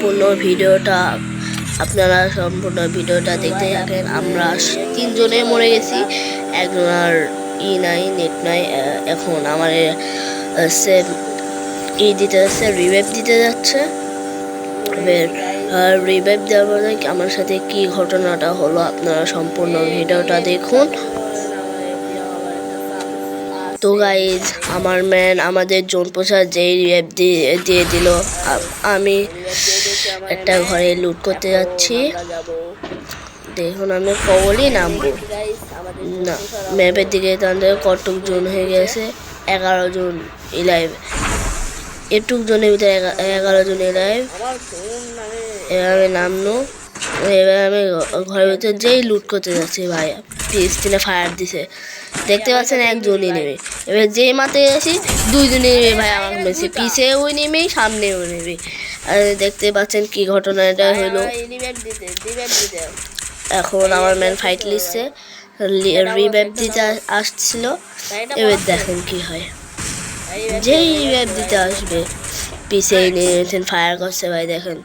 সম্পূর্ণ ভিডিওটা আপনারা সম্পূর্ণ ভিডিওটা দেখতে থাকেন। আমরা তিনজনে মরে গেছি। একজন আর ই নাই নেট নাই এখন আমার আহ, সে ই দিতে যাচ্ছে রিভাইভ দিতে যাচ্ছে। রিভাইভ দেওয়ার পরে আমার সাথে কি ঘটনাটা হলো আপনারা সম্পূর্ণ ভিডিওটা দেখুন। তো গাইজ আমার ম্যান আমাদের জোন পোষা যেই রিভাইভ দিয়ে দিল আমি একটা ঘরে লুট করতে যাচ্ছি। দেখুন, আমি কবলই নামবো। না ম্যাপের দিকে তাদের কটক জোন হয়ে গেছে? এগারো জন ইলাইভ এটুক জনের ভিতরে এগা- এগারো জন ইলাইভ এভাবে নামলো। এবার আমি ঘরের ভিতরে যেই লুট করতে যাচ্ছি ভাই পিস্তিনে ফায়ার দিছে। দেখতে পাচ্ছেন একজনই নেবে এবার যেই মাথায় গেছি দুইজনই নেবে ভাই আমাকে মেরেছে। পিছেও নেবে সামনেও নেবে আর দেখতে পাচ্ছেন কি ঘটনাটা হলো। এখন আমার ম্যান ফাইট লিখছে রিভাইভ দিতে আস- আসছিল। এবার দেখেন কি হয়। যেই রিভাইভ দিতে আসবে পিছিয়ে নিয়ে ফায়ার করছে ভাই দেখেন!